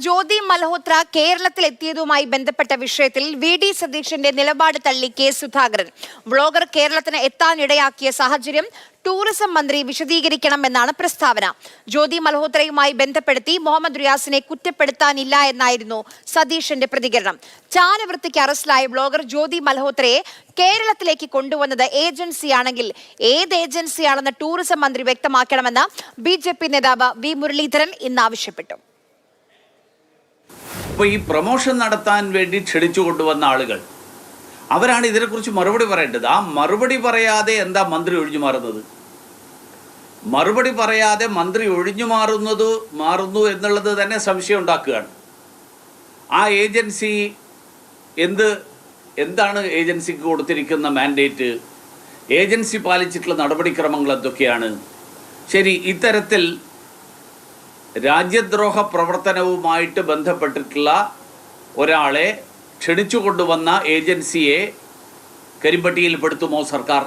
ജ്യോതി മൽഹോത്ര കേരളത്തിൽ എത്തിയതുമായി ബന്ധപ്പെട്ട വിഷയത്തിൽ വി ഡി സതീഷിന്റെ നിലപാട് തള്ളി കെ സുധാകരൻ. ബ്ലോഗർ കേരളത്തിന് എത്താനിടയാക്കിയ സാഹചര്യം ടൂറിസം മന്ത്രി വിശദീകരിക്കണമെന്നാണ് പ്രസ്താവന. ജ്യോതി മൽഹോത്രയുമായി ബന്ധപ്പെടുത്തി മുഹമ്മദ് റിയാസിനെ കുറ്റപ്പെടുത്താനില്ല എന്നായിരുന്നു സതീഷിന്റെ പ്രതികരണം. ചാരവൃത്തിക്ക് അറസ്റ്റിലായ ബ്ലോഗർ ജ്യോതി മൽഹോത്രയെ കേരളത്തിലേക്ക് കൊണ്ടുവന്നത് ഏജൻസിയാണെങ്കിൽ ഏത് ഏജൻസിയാണെന്ന് ടൂറിസം മന്ത്രി വ്യക്തമാക്കണമെന്ന് ബി നേതാവ് വി മുരളീധരൻ ഇന്ന് ആവശ്യപ്പെട്ടു അപ്പോൾ ഈ പ്രൊമോഷൻ നടത്താൻ വേണ്ടി ക്ഷണിച്ചു കൊണ്ടുവന്ന ആളുകൾ അവരാണ് ഇതിനെക്കുറിച്ച് മറുപടി പറയേണ്ടത്. ആ മറുപടി പറയാതെ എന്താ മന്ത്രി ഒഴിഞ്ഞു മാറുന്നത്? മറുപടി പറയാതെ മന്ത്രി ഒഴിഞ്ഞു മാറുന്നത് മാറുന്നു എന്നുള്ളത് തന്നെ സംശയം ഉണ്ടാക്കുകയാണ്. ആ ഏജൻസി എന്ത് എന്താണ് ഏജൻസിക്ക് കൊടുത്തിരിക്കുന്ന മാൻഡേറ്റ്? ഏജൻസി പാലിച്ചിട്ടുള്ള നടപടിക്രമങ്ങൾ എന്തൊക്കെയാണ്? ശരി ഇത്തരത്തിൽ രാജ്യദ്രോഹ പ്രവർത്തനവുമായിട്ട് ബന്ധപ്പെട്ടിട്ടുള്ള ഒരാളെ ക്ഷണിച്ചു കൊണ്ടുവന്ന ഏജൻസിയെ കരിമ്പട്ടിയിൽപ്പെടുത്തുമോ സർക്കാർ?